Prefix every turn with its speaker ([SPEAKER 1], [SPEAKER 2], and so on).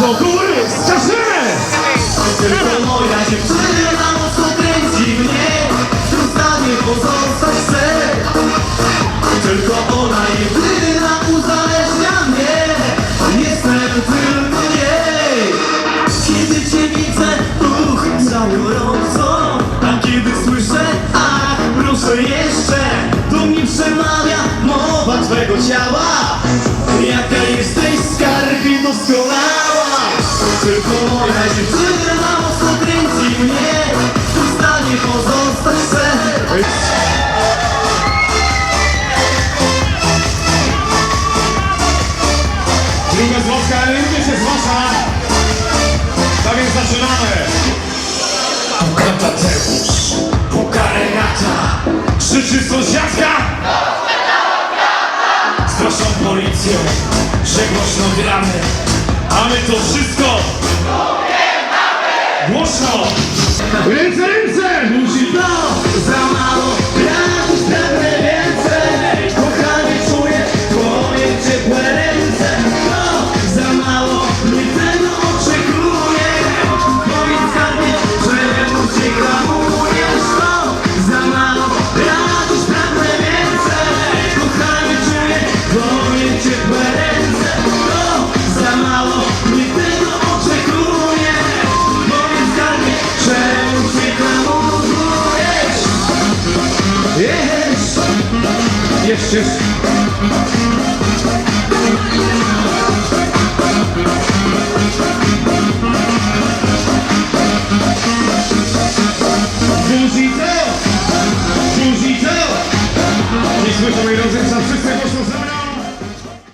[SPEAKER 1] Do góry, skażemy!
[SPEAKER 2] Tylko moja dziewczyna mocno kręci mnie Tu zdanie pozostać chcę Tylko ona jedyna uzależnia mnie. Jestem tylko jej. Kiedy cię widzę, uch, cały gorąco A kiedy słyszę, ach, proszę jeszcze Do mnie przemawia mowa twego ciała Moja dziewczyna mocno kręci mnie w stanie pozostać chcę
[SPEAKER 1] Druga zwrotka, również jest wasza. Tak więc zaczynamy. Krzyczy sąsiadka.
[SPEAKER 2] Straszą policją, że głośno gramy
[SPEAKER 1] A my to wszystko.
[SPEAKER 2] yes, yes. Słyszymy, rozumiem, wszyscy głośno
[SPEAKER 1] zabrał!